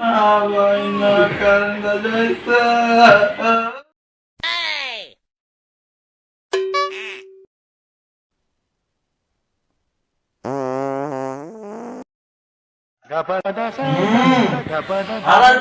না কান্দা যাইছে আবার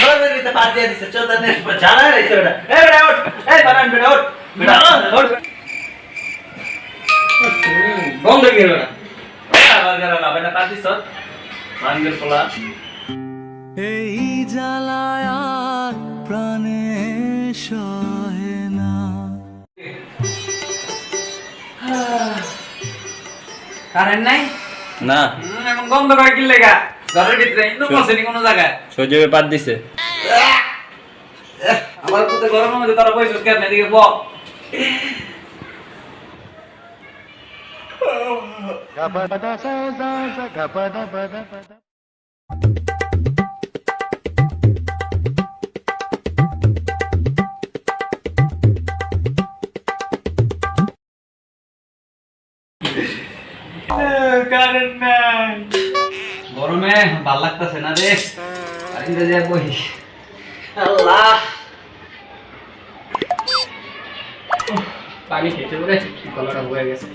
ঘরের ভিতরে পা দিয়ে দিছে চোদা নে জানা রইছে বেটা এই বেটা ওঠ এই ফারান বেটা ওঠ বেটা ওঠ বন্ধ গেল না আবার গেল না পোলা এই জ্বালায় প্রাণে সহে না। কারেন্ট নাই? না। এমন গন্ধ করে কি লেগা? ঘরের ভিতরে ইন্দু বসেনি কোনো জায়গায়। সজীবে পাত দিছে। আমার গরমের মধ্যে তারা কেন এদিকে ব কারেন্ট নাই। গরমে ভালো লাগতেছে না রে। কারেন্টে যা বই। আল্লাহ। পানি খেতে পারে কলাটা হয়ে গেছে।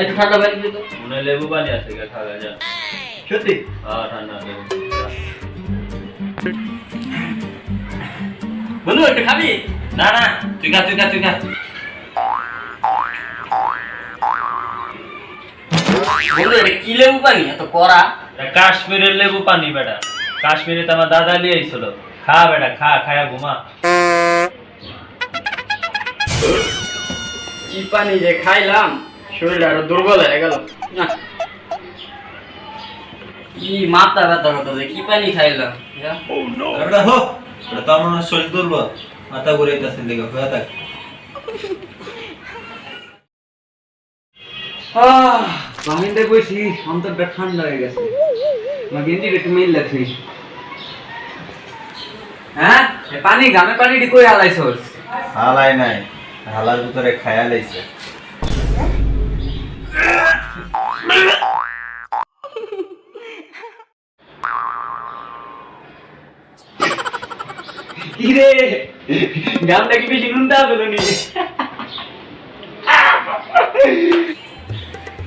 একটু ঠান্ডা পানি দিত মনে লেবু পানি আছে গা খাওয়া যা। সত্যি? হ্যাঁ ঠান্ডা লেবু বন্ধু একটু খাবি? না না তুই খা তুই খা তুই খা। বন্ধু এটা কি লেবু পানি? এত কড়া। এটা কাশ্মীরের লেবু পানি বেটা। কাশ্মীরে তো আমার দাদা নিয়ে আইছিল খা বেটা খা খায়া ঘুমা। কি পানি যে খাইলাম শরীরটা আরও দুর্বল হয়ে গেল। না। কি মাথা ব্যথা করতেছে কি পানি খাইলাম বেটা হো। বেটা তো আমার শরীর দুর্বল। মাথা ঘুরাইতেছে দেখো হয়ে থাক। আহ, পানিতে বসি অন্তরটা ঠান্ডা হয়ে গেছে। আমার গেঞ্জিটা একটু মিল লাগছে হ্যাঁ? পানি গামে পানিটি কই হালাইছস? হালাই নাই হালার ভিতরে খায়া লাইছে। কি রে গামটা কি বেশি নুনটা পেল নি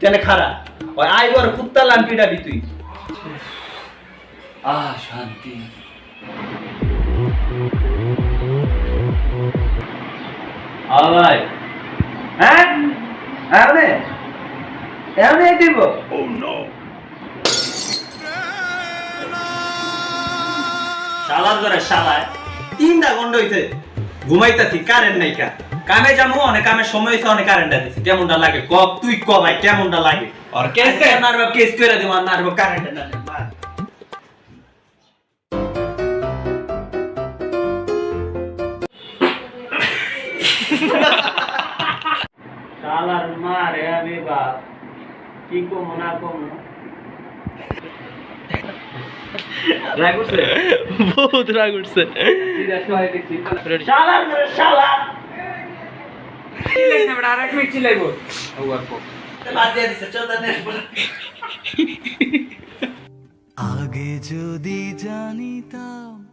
তেনে খারা? ওই আইব আর কুত্তা লাম্পিটা দি তুই। আহ শান্তি। ভাই। হ্যাঁ? এমনে এমনে দিব। শালার ধরে শালায় তিনটা গন্ড হইছে। ঘুমাইতাছি কারেন্ট নাই কা। কামে যাব অনেক কামের সময় হইছে অনেক কারেন্ট দিছি কেমনটা লাগে? ক তুই ক ভাই কেমনটা লাগে? আর কেস কেস নারবা কেস করে দিব আর নারবা কারেন্ট না শালার মারে আমি বাপ। কি কমু না কমু? রাগুছে বহুত রাগ উঠছে শালার করে শালা। আগে যদি জানিতাম